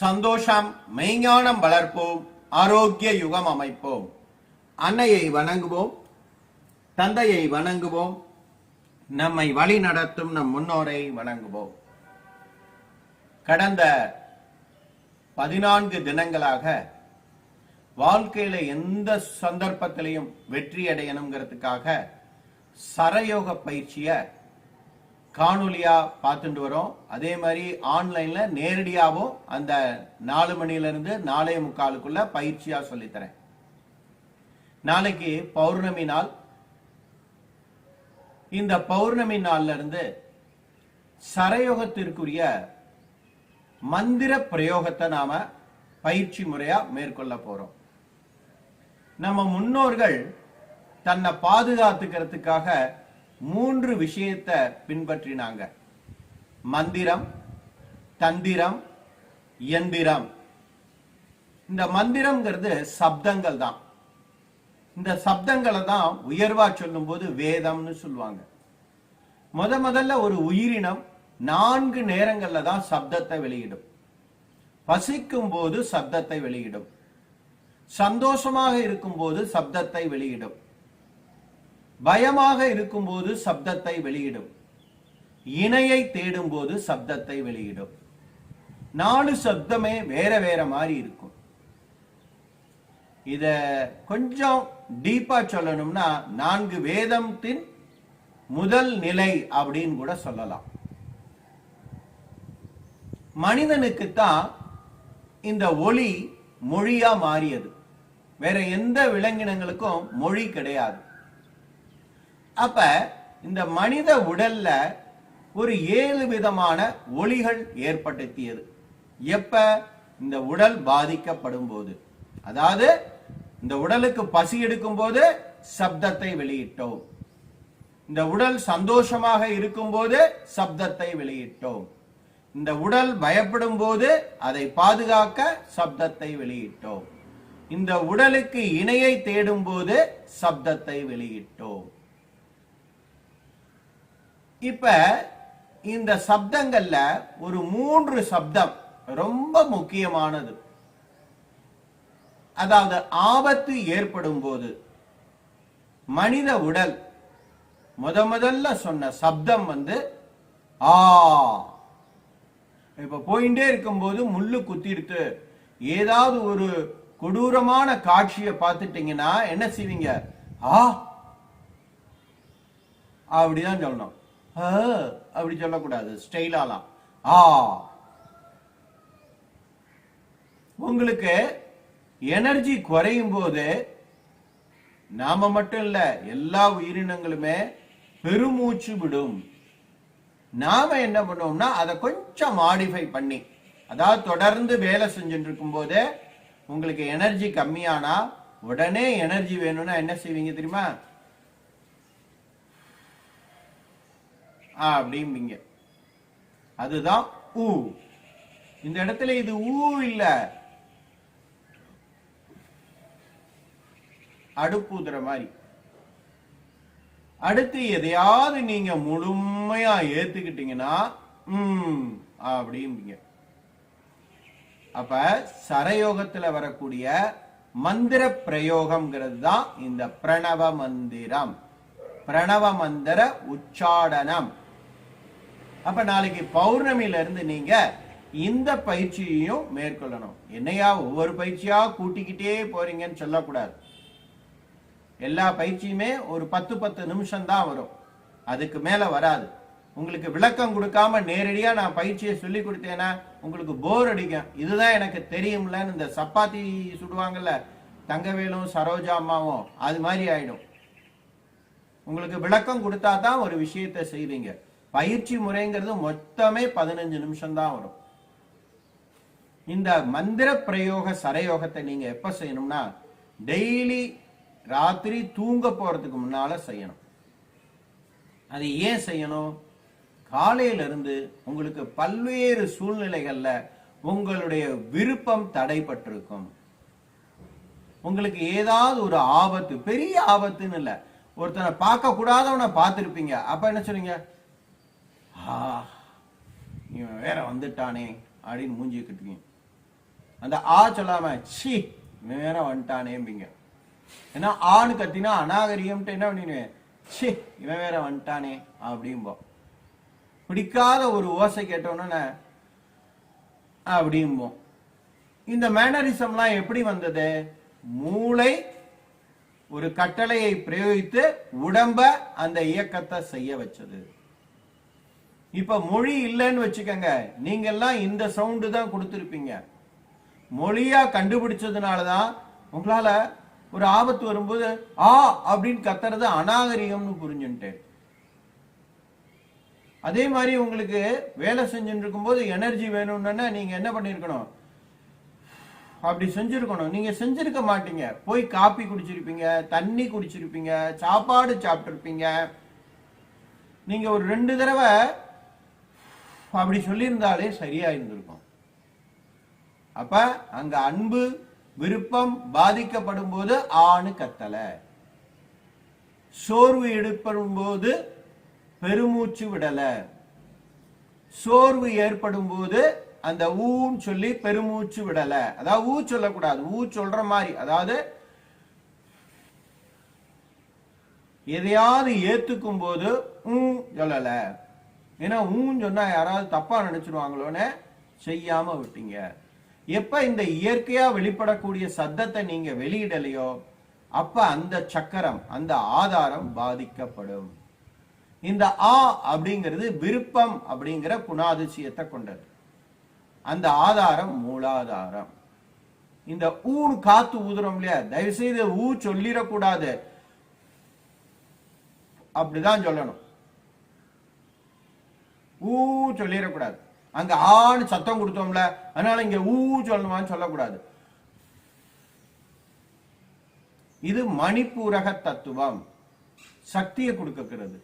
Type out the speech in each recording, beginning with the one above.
சந்தோஷம் மெய்ஞானம் வளர்ப்போம் ஆரோக்கிய யுகம் அமைப்போம். அன்னையை வணங்குவோம் தந்தையை வணங்குவோம் நம்மை வழி நடத்தும் நம் முன்னோரை வணங்குவோம். கடந்த பதினான்கு தினங்களாக வாழ்க்கையில எந்த சந்தர்ப்பத்திலையும் வெற்றி அடையணுங்கிறதுக்காக சரயோக பயிற்சியை காணொலியா பார்த்துட்டு வரோம். அதே மாதிரி ஆன்லைன்ல நேரடியாகவும் அந்த நாலு மணில இருந்து நாலே முக்காலுக்குள்ள பயிற்சியா சொல்லித்தரேன். நாளைக்கு பௌர்ணமி நாள். இந்த பௌர்ணமி நாள்ல இருந்து சரயோகத்திற்குரிய மந்திர பிரயோகத்தை நாம பயிற்சி முறையா மேற்கொள்ள போறோம். நம்ம முன்னோர்கள் தன்னை பாதுகாத்துக்கிறதுக்காக மூன்று விஷயத்தை பின்பற்றினாங்க. மந்திரம் தந்திரம் எந்திரம். இந்த மந்திரம்ங்கிறது சப்தங்கள் தான். இந்த சப்தங்களை தான் உயர்வா சொல்லும்போது வேதம்னு சொல்லுவாங்க. முத முதல்ல ஒரு உயிரினம் நான்கு நேரங்கள்ல தான் சப்தத்தை வெளியிடும். பசிக்கும் போது சப்தத்தை வெளியிடும். சந்தோஷமாக இருக்கும்போது சப்தத்தை வெளியிடும். பயமாக இருக்கும்போது சப்தத்தை வெளியிடும். இணையை தேடும் போது சப்தத்தை வெளியிடும். நாலு சப்தமே வேற வேற மாதிரி இருக்கும். இத கொஞ்சம் டீப்பா சொல்லணும்னா நான்கு வேதத்தின் முதல் நிலை அப்படின்னு கூட சொல்லலாம். மனிதனுக்கு தான் இந்த ஒளி மொழியா மாறியது. வேற எந்த விலங்கினங்களுக்கும் மொழி கிடையாது. அப்ப இந்த மனித உடல்ல ஒரு ஏழு விதமான ஒளிகள் ஏற்படுத்தியது. எப்ப? இந்த உடல் பாதிக்கப்படும் போது அதாவது இந்த உடலுக்கு பசி எடுக்கும் போது சப்தத்தை வெளியிட்டோம். இந்த உடல் சந்தோஷமாக இருக்கும் போது சப்தத்தை வெளியிட்டோம். இந்த உடல் பயப்படும் போது அதை பாதுகாக்க சப்தத்தை வெளியிட்டோம். இந்த உடலுக்கு இணையை தேடும் போது சப்தத்தை வெளியிட்டோம். இப்ப இந்த சப்தங்கள்ல ஒரு மூன்று சப்தம் ரொம்ப முக்கியமானது. அதாவது ஆபத்து ஏற்படும் போது மனித உடல் முத முதல்ல சொன்ன சப்தம் வந்து ஆ. இப்ப போயிட்டே இருக்கும்போது முள்ளு குத்திடுத்து ஏதாவது ஒரு கொடூரமான காட்சியை பார்த்துட்டீங்கன்னா என்ன செய்வீங்க? ஆ. அப்படிதான் சொல்லணும். அப்படி சொல்லக்கூடாது. ஸ்டைலாலாம். ஆ. உங்களுக்கு எனர்ஜி குறையும் போது நாம மட்டும் இல்ல எல்லா உயிரினங்களுமே பெருமூச்சு விடும். நாம என்ன பண்ணுவோம்னா அதை கொஞ்சம் மாடிஃபை பண்ணி அதாவது தொடர்ந்து வேலை செஞ்சுட்டு இருக்கும்போது உங்களுக்கு எனர்ஜி கம்மியானா உடனே எனர்ஜி வேணும்னா என்ன செய்வீங்க தெரியுமா? அப்படிம்பீங்க. அதுதான் ஊ. இந்த இடத்துல இது ஊ இல்ல. அடுப்புதுற மாதிரி. அடுத்து எதையாவது நீங்க முழுமையா ஏத்துக்கிட்டீங்கன்னா உம் அப்படிம்பீங்க. அப்ப சரயோகத்துல வரக்கூடிய மந்திர பிரயோகம்ங்கிறது தான் இந்த பிரணவ மந்திரம். பிரணவ மந்திர உச்சாடனம். அப்ப நாளைக்கு பௌர்ணமியில இருந்து நீங்க இந்த பயிற்சியையும் மேற்கொள்ளணும். என்னையா ஒவ்வொரு பயிற்சியா கூட்டிக்கிட்டே போறீங்கன்னு சொல்லக்கூடாது. எல்லா பயிற்சியுமே ஒரு பத்து பத்து நிமிஷம் தான் வரும். அதுக்கு மேல வராது. உங்களுக்கு விளக்கம் கொடுக்காம நேரடியா நான் பயிற்சியை சொல்லி கொடுத்தேன்னா உங்களுக்கு போர் அடிக்கும். இதுதான் எனக்கு தெரியும்லன்னு இந்த சப்பாத்தி சுடுவாங்கல்ல தங்கவேலும் சரோஜா அம்மாவும் அது மாதிரி ஆயிடும். உங்களுக்கு விளக்கம் கொடுத்தா தான் ஒரு விஷயத்தை செய்வீங்க. பயிற்சி முறைங்கிறது மொத்தமே பதினஞ்சு நிமிஷம் தான் வரும். இந்த மந்திர பிரயோக சரயோகத்தை நீங்க எப்ப செய்யணும்னா டெய்லி ராத்திரி தூங்க போறதுக்கு முன்னால செய்யணும். அது ஏன் செய்யணும்? காலையில இருந்து உங்களுக்கு பல்வேறு சூழ்நிலைகள்ல உங்களுடைய விருப்பம் தடைப்பட்டிருக்கும். உங்களுக்கு ஏதாவது ஒரு ஆபத்து பெரிய ஆபத்துன்னு இல்லை. ஒருத்தனை பார்க்க கூடாதவனை பார்த்துருப்பீங்க. அப்ப என்ன சொல்றீங்க? ஆ இவன் வேற வந்துட்டானே அப்படின்னு மூஞ்சி கட்டுவீங்க. அந்த ஆ சொல்லாம சி நேரம் வந்துட்டானேம்பிங்க. ஏன்னா ஆணு கத்தினா அநாகரிகம்ட்டு என்ன பண்ணிடுவேன் சி இவன் வேற வந்துட்டானே அப்படிம்போம் பிடிக்காத ஒரு ஓசை கேட்டோன்னே அப்படிம்போம் இந்த மேனரிசம்லாம் எப்படி வந்தது? மூளை ஒரு கட்டளையை பிரயோகித்து உடம்ப அந்த இயக்கத்தை செய்ய வச்சது. இப்ப மொழி இல்லைன்னு வச்சுக்கோங்க. நீங்க எல்லாம் இந்த சவுண்டு தான் கொடுத்துருப்பீங்க. மொழியா கண்டுபிடிச்சதுனாலதான் உங்களால ஒரு ஆபத்து வரும்போது ஆ அப்படின்னு கத்துறது அநாகரிகம்னு புரிஞ்சுட்டேன் அதே மாதிரி உங்களுக்கு வேலை செஞ்சுட்டு இருக்கும்போது எனர்ஜி வேணும்னா நீங்க என்ன பண்ணிருக்கணும்? அப்படி செஞ்சிருக்கணும். நீங்க செஞ்சிருக்க மாட்டீங்க. போய் காப்பி குடிச்சிருப்பீங்க தண்ணி குடிச்சிருப்பீங்க சாப்பாடு சாப்பிட்டிருப்பீங்க. நீங்க ஒரு ரெண்டு தடவை அப்படி சொல்லியிருந்தாலே சரியா இருந்திருக்கும் அப்ப அங்க அன்பு விருப்பம் பாதிக்கப்படும் போது ஆணு கத்தல. சோர்வு எடுப்படும் போது பெருமூச்சு விடல. சோர்வு ஏற்படும் போது அந்த ஊன்னு சொல்லி பெருமூச்சு விடல. அதாவது ஊ சொல்லக்கூடாது. ஊ சொல்ற மாதிரி. அதாவது எதையாவது ஏத்துக்கும் போது ஊம் சொல்லலை. ஏன்னா ஊன்னு சொன்னா யாராவது தப்பா நினைச்சிருவாங்களோன்னு செய்யாம விட்டீங்க. எப்ப இந்த இயற்கையா வெளிப்படக்கூடிய சத்தத்தை நீங்க வெளியிடலையோ அப்ப அந்த சக்கரம் அந்த ஆதாரம் பாதிக்கப்படும். இந்த ஆ அப்படிங்கிறது விருப்பம் அப்படிங்கிற குணாதிசயத்தை கொண்டது. அந்த ஆதாரம் மூலாதாரம். இந்த ஊன் காத்து ஊதுறோம் இல்லையா? தயவு செய்து ஊ சொல்லிடக்கூடாது. அப்படிதான் சொல்லணும். ஊ சொல்லிடக்கூடாது. அங்க ஆண் சத்தம் கொடுத்தோம்ல அதனால இங்க ஊ சொல்லணுமான்னு சொல்லக்கூடாது. இது மணிப்பூரக தத்துவம். சக்தியை கொடுக்கிறது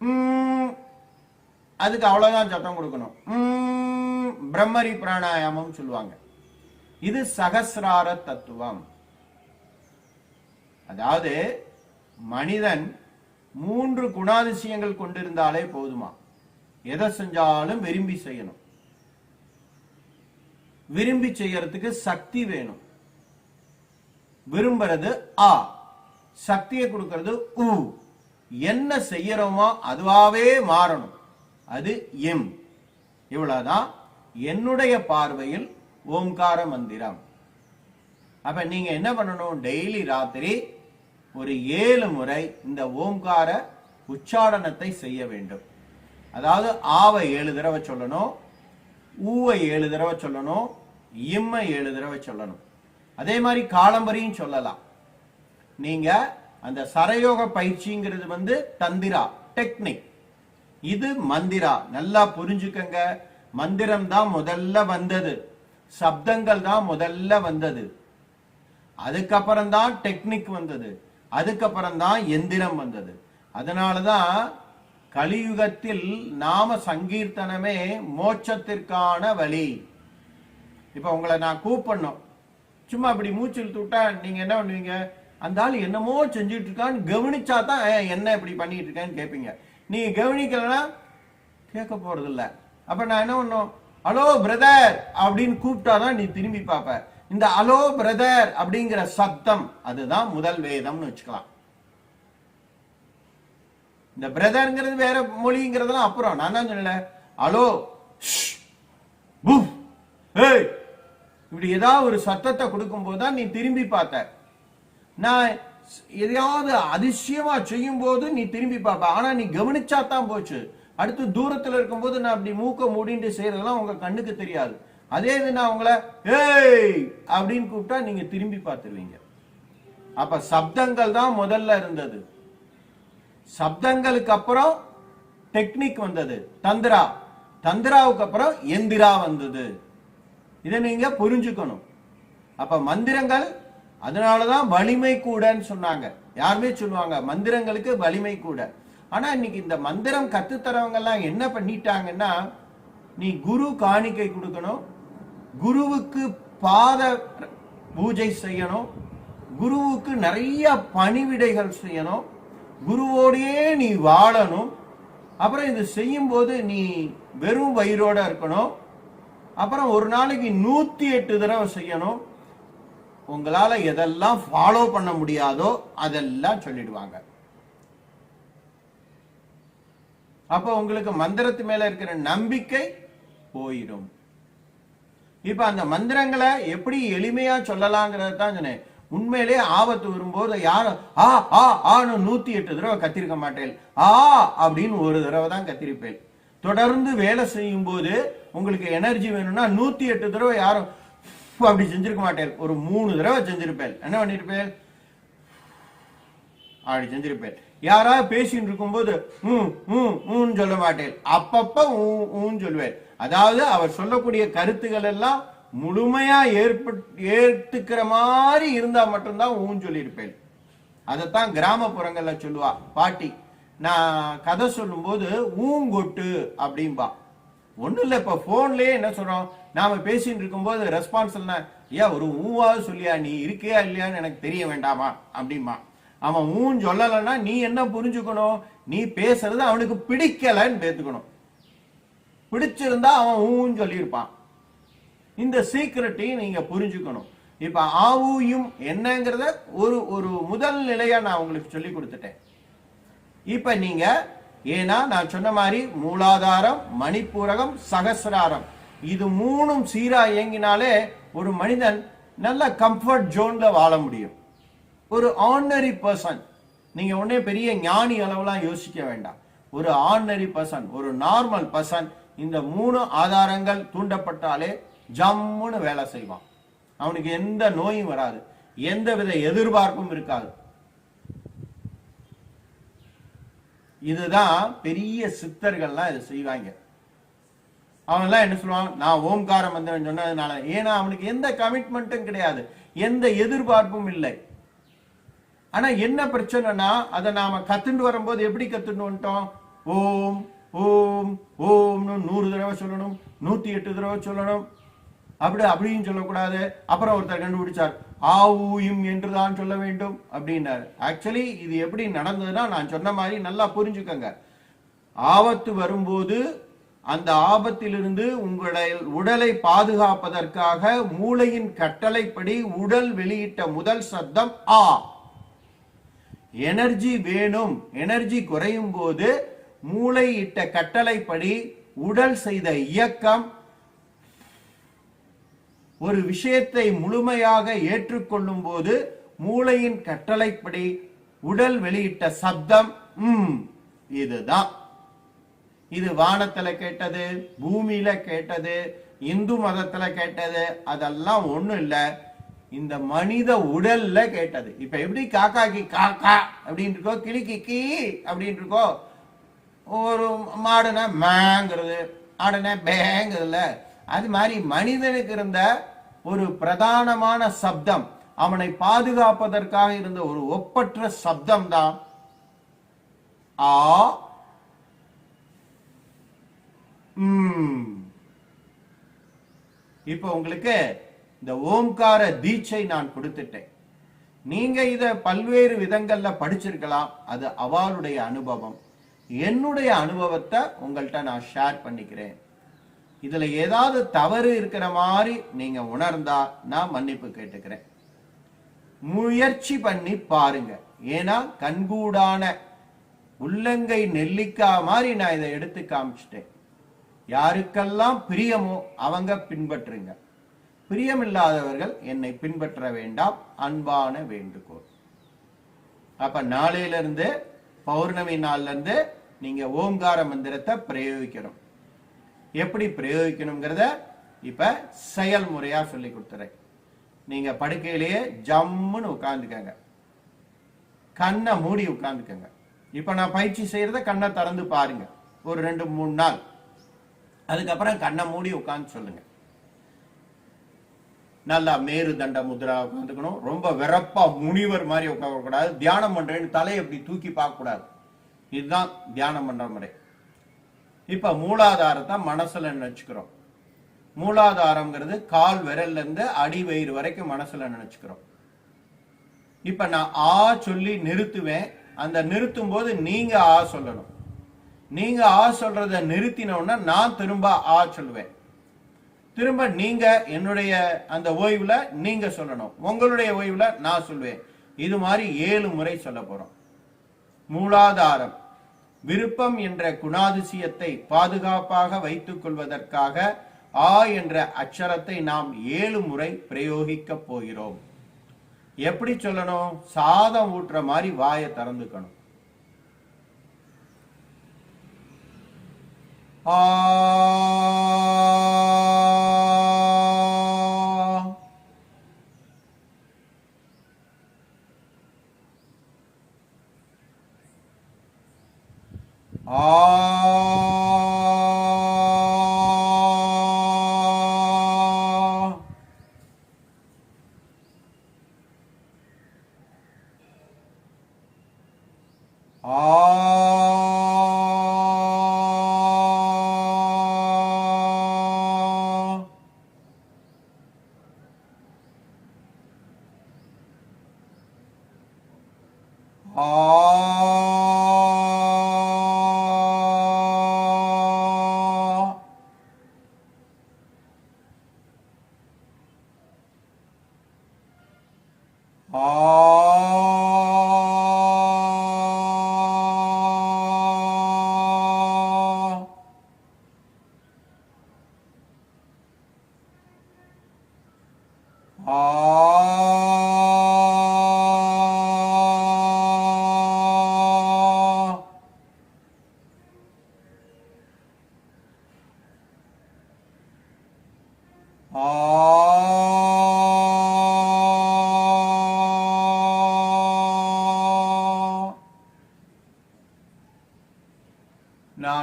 உம், அதுக்கு அவ்வளவுதான் சத்தம் கொடுக்கணும். உம், பிரம்மரி பிராணாயாமம் சொல்லுவாங்க. இது சகசிரார தத்துவம். அதாவது மனிதன் மூன்று குணாதிசயங்கள் கொண்டிருந்தாலே போதுமா? எதை செஞ்சாலும் விரும்பி செய்யணும். விரும்பி செய்யறதுக்கு சக்தி வேணும். விரும்புறது ஆ. சக்தியை கொடுக்கறது உ. என்ன செய்யறோமோ அதுவாவே மாறணும். அது எம். இவ்வளவுதான் என்னுடைய பார்வையில் ஓம்கார மந்திரம். அப்ப நீங்க என்ன பண்ணணும்? டெய்லி ராத்திரி ஒரு ஏழு முறை இந்த ஓம்கார உச்சாடனத்தை செய்ய வேண்டும். அதாவது ஆவை ஏழு தடவை சொல்லணும் ஊவை ஏழு தடவை சொல்லணும் இம்மை ஏழு தடவை சொல்லணும். அதே மாதிரி காலம்பரியும் சொல்லலாம். நீங்க அந்த சரயோக பயிற்சிங்கிறது வந்து தந்திரா டெக்னிக் இது மந்திரா. நல்லா புரிஞ்சுக்கங்க. மந்திரம் தான் முதல்ல வந்தது. சப்தங்கள் தான் முதல்ல வந்தது. அதுக்கப்புறம் தான் டெக்னிக் வந்தது. அதுக்கப்புறம் தான் எந்திரம் வந்தது. அதனாலதான் கலியுகத்தில் நாம சங்கீர்த்தனமே மோட்சத்திற்கான வழி. இப்ப உங்களை நான் கூப்பிடணும். சும்மா அப்படி மூச்சு இழுத்து நீங்க என்ன பண்ணுவீங்க? அந்த ஆள் என்னமோ செஞ்சுட்டு இருக்கான்னு கவனிச்சா தான் என்ன இப்படி பண்ணிட்டு இருக்கேன்னு கேட்பீங்க நீங்க கவனிக்கலன்னா கேட்க போறது இல்ல அப்ப நான் என்ன பண்ணும்? Hello brother! அப்படின்னு கூப்பிட்டாதான் நீ திரும்பி பார்ப்ப. இந்த அலோ பிரதர்! அப்படிங்கிற சப்தம் அதுதான் முதல் வேதம்னு வச்சுக்கலாம். இந்த பிரதர்ங்கிறது வேற மொழிங்கிறதெல்லாம் அப்புறம். நான் தான் சொல்லல. அலோ ஏய்! இப்படி ஏதாவது ஒரு சத்தத்தை கொடுக்கும்போது தான் நீ திரும்பி பார்த்த. நான் எதையாவது அதிசயமா செய்யும் போது நீ திரும்பி பார்ப்ப. ஆனா நீ கவனிச்சா தான் போச்சு. அடுத்து தூரத்துல இருக்கும்போது நான் அப்படி மூக்க மூடிட்டு செய்யறதெல்லாம் உங்க கண்ணுக்கு தெரியாது. அதே இது நான் உங்களை ஏய்! அப்படின்னு கூப்பிட்டா நீங்க திரும்பி பார்த்துருவீங்க. அப்ப சப்தங்கள் தான் முதல்ல இருந்தது. சப்தங்களுக்கு அப்புறம் டெக்னிக் வந்தது. தந்திரா. தந்திராவுக்கு அப்புறம் எந்திரா வந்தது. இதை நீங்க புரிஞ்சுக்கணும். அப்ப மந்திரங்கள் அதனாலதான் வலிமை கூடன்னு சொன்னாங்க. யாருமே சொல்லுவாங்க மந்திரங்களுக்கு வலிமை கூட. ஆனா இன்னைக்கு இந்த மந்திரம் கத்துத்தரவங்க எல்லாம் என்ன பண்ணிட்டாங்கன்னா நீ குரு காணிக்கை கொடுக்கணும். குருவுக்கு பாத பூஜை செய்யணும். குருவுக்கு நிறைய பணிவிடைகள் செய்யணும். குருவோடையே நீ வாழணும். அப்புறம் இது செய்யும் போது நீ வெறும் வயிறோட இருக்கணும். அப்புறம் ஒரு நாளைக்கு நூத்தி எட்டு தடவை செய்யணும். உங்களால எதெல்லாம் ஃபாலோ பண்ண முடியாதோ அதெல்லாம் சொல்லிடுவாங்க. அப்போ உங்களுக்கு மந்திரத்து மேல இருக்கிற நம்பிக்கை போயிடும். இப்போ அந்த மந்திரங்களை எப்படி எளிமையா சொல்லலாங்கிறது தான் சொன்னேன். உண்மையிலே ஆபத்து வரும்போது யாரும் ஆ ஆ ஆன்னு நூத்தி எட்டு தடவை கத்திருக்க மாட்டேன். ஆ அப்படின்னு ஒரு தடவை தான் கத்திருப்பேன். தொடர்ந்து வேலை செய்யும் போது உங்களுக்கு எனர்ஜி வேணும்னா நூத்தி எட்டு தடவை யாரும் அப்படி செஞ்சிருக்க மாட்டேன். ஒரு மூணு தடவை செஞ்சிருப்பேன். என்ன பண்ணிருப்பேன்? அப்படி செஞ்சிருப்பேன். யாராவது பேசிட்டு இருக்கும்போது ம் ம் ஊன்னு சொல்ல மாட்டேன். அப்பப்ப ஊன்னு சொல்லுவேன். அதாவது அவர் சொல்லக்கூடிய கருத்துக்கள் எல்லாம் முழுமையா ஏற்பட் ஏற்றுக்கிற மாதிரி இருந்தா மட்டும்தான் ஊன்னு சொல்லியிருப்பேன். அதைத்தான் கிராமப்புறங்கள்ல சொல்லுவா பாட்டி நான் கதை சொல்லும்போது ஊங்கொட்டு அப்படிம்பா. ஒண்ணும் இல்ல இப்ப போன்லயே என்ன சொல்றோம் நாம பேசிட்டு இருக்கும்போது ரெஸ்பான்ஸ் என்ன ஐயா ஒரு ஊவாவது சொல்லியா நீ இருக்கியா இல்லையான்னு எனக்கு தெரிய வேண்டாமா? அப்படிம்பா. அவன் ஊன் சொல்லலைன்னா நீ என்ன புரிஞ்சுக்கணும்? நீ பேசுறது அவனுக்கு பிடிக்கலன்னு பேத்துக்கணும். பிடிச்சிருந்தா அவன் ஊன்னு சொல்லியிருப்பான். இந்த சீக்கிரட்டையும் நீங்க புரிஞ்சுக்கணும். இப்ப ஆவூயும் என்னங்கிறத ஒரு ஒரு முதல் நிலையா நான் உங்களுக்கு சொல்லி கொடுத்துட்டேன். இப்ப நீங்க ஏன்னா நான் சொன்ன மாதிரி மூலாதாரம் மணிப்பூரகம் சகசிராரம். இது மூணும் சீரா இயங்கினாலே ஒரு மனிதன் நல்ல கம்ஃபர்ட் ஜோன்ல வாழ முடியும். ஒரு ஆர்டினரி பர்சன் நீங்க உடனே பெரிய ஞானி அளவுலாம் யோசிக்க வேண்டாம். ஒரு ஆர்டினரி பர்சன் ஒரு நார்மல் பர்சன் இந்த மூணு ஆதாரங்கள் தூண்டப்பட்டாலே ஜம்முன்னு வேலை செய்வான். அவனுக்கு எந்த நோயும் வராது. எந்த வித எதிர்பார்ப்பும் இருக்காது. இதுதான் பெரிய சித்தர்கள்லாம் இதை செய்வாங்க. அவன்லாம் என்ன சொல்லுவான்? நான் ஓம்கார மந்திரம் சொன்னதுனால. ஏன்னா அவனுக்கு எந்த கமிட்மெண்ட்டும் கிடையாது. எந்த எதிர்பார்ப்பும் இல்லை. ஆனா என்ன பிரச்சனைனா அதை நாம கத்துண்டு வரும்போது எப்படி கத்துட்டு வந்துட்டோம்? ஓம் ஓம் ஓம்னு நூறு தடவை சொல்லணும். நூத்தி எட்டு தடவை சொல்லணும். அப்படி அப்படின்னு சொல்லக்கூடாது. அப்புறம் ஒருத்தர் கண்டுபிடிச்சார் ஆவூயும் என்றுதான் சொல்ல வேண்டும் அப்படின்னாரு. ஆக்சுவலி இது எப்படி நடந்ததுன்னா நான் சொன்ன மாதிரி நல்லா புரிஞ்சுக்கங்க. ஆபத்து வரும்போது அந்த ஆபத்திலிருந்து உங்களை உடலை பாதுகாப்பதற்காக மூளையின் கட்டளைப்படி உடல் வெளியிட்ட முதல் சத்தம் ஆ. எனர்ஜி வேணும். எனர்ஜி குறையும் போது மூளை இட்ட கட்டளைப்படி உடல் செய்த இயக்கம் ஒரு விஷயத்தை முழுமையாக ஏற்றுக்கொள்ளும் போது மூளையின் கட்டளைப்படி உடல் வெளியிட்ட சப்தம் ம் இதுதான். இது வானத்துல கேட்டது பூமியில கேட்டது இந்து மதத்துல கேட்டது அதெல்லாம் ஒண்ணும் இல்ல. இந்த மனித உடல்ல கேட்டது. இப்ப எப்படி காக்காக்கு காக்கா அப்படின்னு இருக்கோ கிளிக்கு கீ அப்படின்னு இருக்கோ ஒரு மாடுனா மேங்கிறது ஆடுனா பேங்கிறதுல அது மாதிரி மனிதனுக்கு இருந்த ஒரு பிரதானமான சப்தம். அவனை பாதுகாப்பதற்காக இருந்த ஒரு ஒப்பற்ற சப்தம் தான் ஆ ம். இப்ப உங்களுக்கு இந்த ஓம்கார தீட்சை நான் கொடுத்துட்டேன். நீங்க இத பல்வேறு விதங்கள்ல படிச்சிருக்கலாம். அது அவளுடைய அனுபவம். என்னுடைய அனுபவத்தை உங்கள்கிட்ட நான் ஷேர் பண்ணிக்கிறேன். இதுல ஏதாவது தவறு இருக்கிற மாதிரி நீங்க உணர்ந்தா நான் மன்னிப்பு கேட்டுக்கிறேன். முயற்சி பண்ணி பாருங்க. ஏன்னா கண்கூடான உள்ளங்கை நெல்லிக்காய் மாதிரி நான் இதை எடுத்து காமிச்சிட்டேன். யாருக்கெல்லாம் பிரியமோ அவங்க பின்பற்றுங்க. பிரியமில்லாதவர்கள் என்னை பின்பற்ற வேண்டாம். அன்பான வேண்டுகோள். அப்ப நாளையிலிருந்து பௌர்ணமி நாள்ல இருந்து நீங்க ஓம்கார மந்திரத்தை பிரயோகிக்கணும். எப்படி பிரயோகிக்கணுங்கிறத இப்ப செயல்முறையா சொல்லி கொடுத்துறேன். நீங்க படுக்கையிலேயே ஜம்முன்னு உட்காந்துக்கங்க கண்ணை மூடி உட்காந்துக்கங்க இப்ப நான் பயிற்சி செய்யறத கண்ணை திறந்து பாருங்க. ஒரு ரெண்டு மூணு நாள். அதுக்கப்புறம் கண்ணை மூடி உட்காந்து சொல்லுங்க. நல்லா மேருதண்ட முதிரா முத்ரா உட்காந்துக்கணும் ரொம்ப வெறப்பா முனிவர் மாதிரி உட்காரக்கூடாது. தியானம் பண்றேன்னு தலையை இப்படி தூக்கி பார்க்க கூடாது இதுதான் தியானம் பண்ற முறை. இப்ப மூலாதாரத்தை மனசுல நினைச்சுக்கிறோம் மூலாதாரம்ங்கிறது கால் விரல்ல இருந்து அடி வயிறு வரைக்கும் மனசுல நினைச்சுக்கிறோம் இப்ப நான் ஆ சொல்லி நிறுத்துவேன். அந்த நிறுத்தும் போது நீங்க ஆ சொல்லணும். நீங்க ஆ சொல்றத நிறுத்தினோன்னா நான் திரும்ப ஆ சொல்லுவேன். திரும்ப நீங்க என்னுடைய அந்த ஓய்வுல நீங்க சொல்லணும். உங்களுடைய ஓய்வுல நான் சொல்லுவேன். இது மாதிரி ஏழு முறை சொல்ல போறோம். மூலாதாரம். விருப்பம் என்ற குணாதிசயத்தை பாதுகாப்பாக வைத்துக் கொள்வதற்காக ஆ என்ற அச்சரத்தை நாம் ஏழு முறை பிரயோகிக்க போகிறோம். எப்படி சொல்லணும்? சாதம் ஊட்டுற மாதிரி வாயை திறந்துக்கணும். ஆ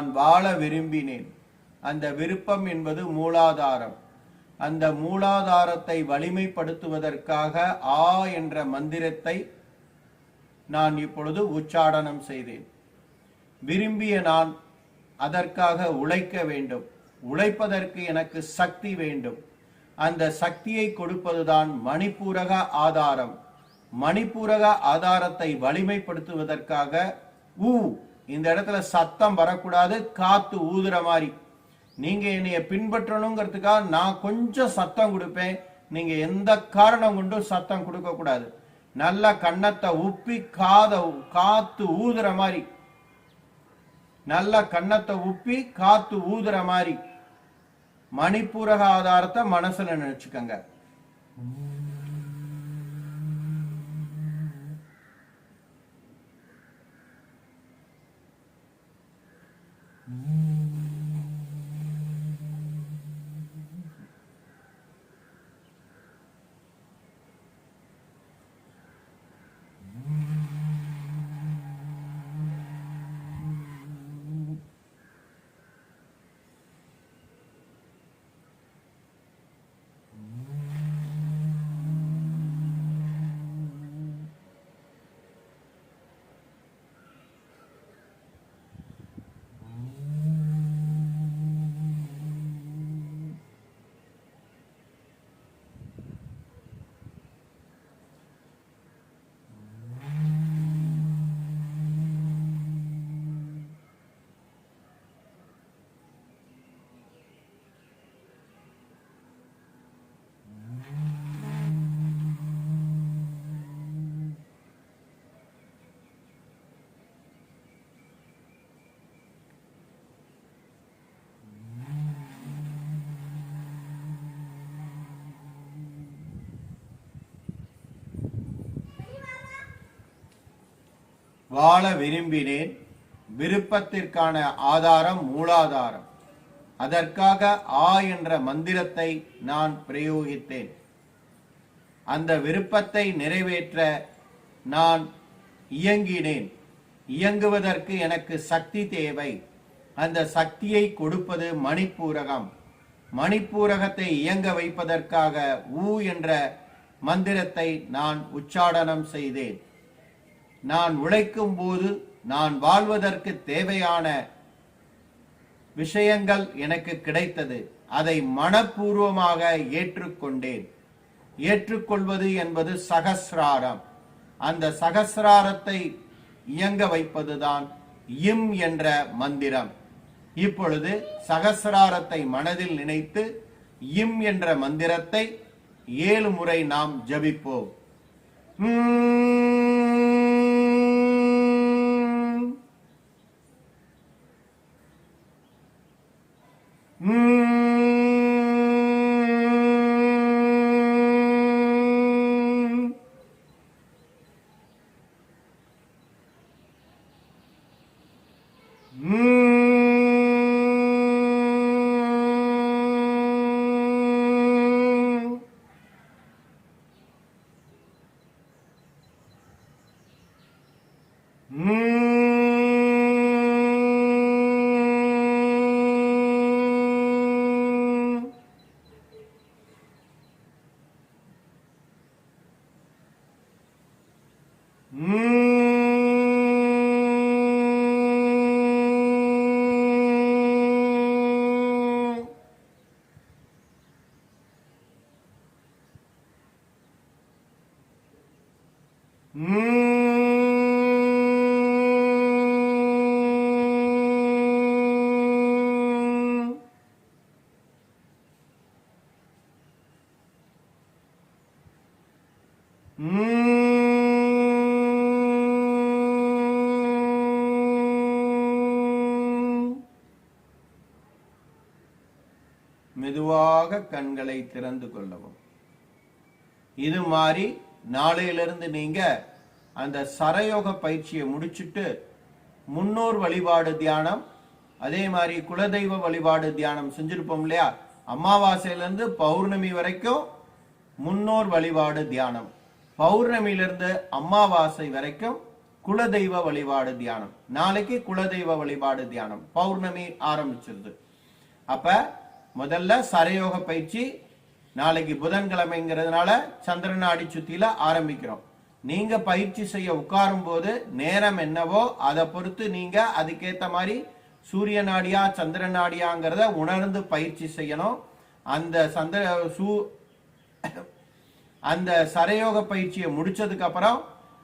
நான் வாழ விரும்பினேன். அந்த விருப்பம் என்பது மூலாதாரம். அந்த மூலாதாரத்தை வலிமைப்படுத்துவதற்காக ஆ என்ற மந்திரத்தை நான் இப்பொழுது உச்சாடனம் செய்தேன். விரும்பிய நான் அதற்காக உழைக்க வேண்டும். உழைப்பதற்கு எனக்கு சக்தி வேண்டும். அந்த சக்தியை கொடுப்பதுதான் மணிப்பூரக ஆதாரம். மணிப்பூரக ஆதாரத்தை வலிமைப்படுத்துவதற்காக ஊ இந்த இடத்துல சத்தம் வரக்கூடாது காத்து ஊதுற மாதிரி. நீங்க என்னைய பின்பற்றணுங்கிறதுக்காக நான் கொஞ்சம் சத்தம் கொடுப்பேன். நீங்க எந்த காரணம் கொண்டும் சத்தம் கொடுக்க கூடாது. நல்ல கண்ணத்தை உப்பி காத காத்து ஊதுற மாதிரி. நல்ல கண்ணத்தை உப்பி காத்து ஊதுற மாதிரி. மணிப்பூரக ஆதாரத்தை மனசுல நினைச்சுக்கங்க. வாழ விரும்பினேன். விருப்பத்திற்கான ஆதாரம் மூலாதாரம். அதற்காக ஆ என்ற மந்திரத்தை நான் பிரயோகித்தேன். அந்த விருப்பத்தை நிறைவேற்ற நான் இயங்கினேன். இயங்குவதற்கு எனக்கு சக்தி தேவை. அந்த சக்தியை கொடுப்பது மணிப்பூரகம். மணிப்பூரகத்தை இயங்க வைப்பதற்காக ஊ என்ற மந்திரத்தை நான் உச்சாடனம் செய்தேன். நான் உழைக்கும் போது நான் வாழ்வதற்கு தேவையான விஷயங்கள் எனக்கு கிடைத்தது. அதை மனப்பூர்வமாக ஏற்றுக்கொண்டேன். ஏற்றுக்கொள்வது என்பது சகசிராரம். அந்த சகசிராரத்தை இயங்க வைப்பதுதான் இம் என்ற மந்திரம். இப்பொழுது சகசிராரத்தை மனதில் நினைத்து இம் என்ற மந்திரத்தை ஏழு முறை நாம் ஜபிப்போம். Mm. மெதுவாக கண்களை திறந்து கொள்ளவும். இது மாதிரி நாளையிலிருந்து நீங்க அந்த சரயோக பயிற்சியை முடிச்சுட்டு முன்னோர் வழிபாடு தியானம் அதே மாதிரி குலதெய்வ வழிபாடு தியானம் செஞ்சிருப்போம் இல்லையா? அமாவாசையிலிருந்து பௌர்ணமி வரைக்கும் முன்னோர் வழிபாடு தியானம். பௌர்ணமியிலிருந்து அமாவாசை வரைக்கும் குலதெய்வ வழிபாடு தியானம். நாளைக்கு குலதெய்வ வழிபாடு தியானம். பௌர்ணமி ஆரம்பிச்சிருது. அப்ப முதல்ல சரயோக பயிற்சி நாளைக்கு புதன்கிழமைங்கிறதுனால சந்திரநாடி சுத்தியில ஆரம்பிக்கிறோம். நீங்க பயிற்சி செய்ய உட்காரும் போது நேரம் என்னவோ அதை பொறுத்து நீங்க அதுக்கேத்த மாதிரி சூரிய நாடியா சந்திர நாடியாங்கிறத உணர்ந்து பயிற்சி செய்யணும். அந்த சந்திர சூ அந்த சரயோக பயிற்சியை முடிச்சதுக்கு அப்புறம்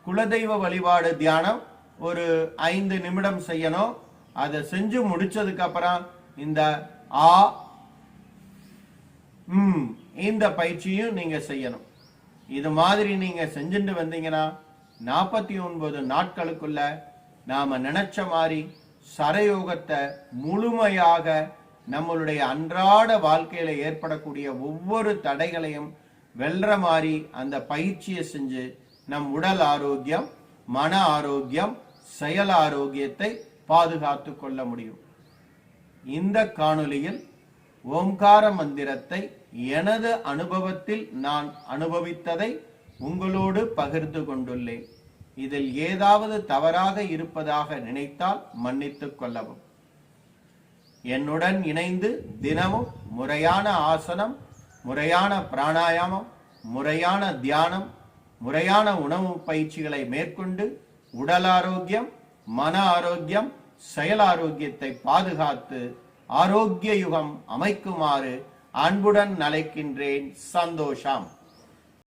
குலதெய்வ வழிபாடு தியானம் ஒரு ஐந்து நிமிடம் செய்யணும். அதை செஞ்சு முடிச்சதுக்கு அப்புறம் இந்த ஆ ம் இந்த பயிற்சியும் நீங்க செய்யணும். இது மாதிரி நீங்க செஞ்சுட்டு வந்தீங்கன்னா நாற்பத்தி ஒன்பது நாட்களுக்குள்ள நாம நினைச்ச மாதிரி சரயோகத்தை முழுமையாக நம்மளுடைய அன்றாட வாழ்க்கையில ஏற்படக்கூடிய ஒவ்வொரு தடைகளையும் வெல்ற மாதிரி அந்த பயிற்சியை செஞ்சு நம் உடல் ஆரோக்கியம் மன ஆரோக்கியம் செயல் ஆரோக்கியத்தை பாதுகாத்து கொள்ள முடியும். இந்த காணொலியில் ஓம்கார மந்திரத்தை எனது அனுபவத்தில் நான் அனுபவித்ததை உங்களோடு பகிர்ந்து கொண்டுள்ளேன். இதில் ஏதாவது தவறாக இருப்பதாக நினைத்தால் மன்னித்துக் கொள்ளவும். என்னுடன் இணைந்து தினமும் முறையான ஆசனம் முறையான பிராணாயாமம் முறையான தியானம் முறையான உணவு பயிற்சிகளை மேற்கொண்டு உடல் ஆரோக்கியம் மன ஆரோக்கியம் செயல் ஆரோக்கியத்தை பாதுகாத்து ஆரோக்கிய யுகம் அமைக்குமாறு அன்புடன் நலைக்கின்றேன் சந்தோஷம்.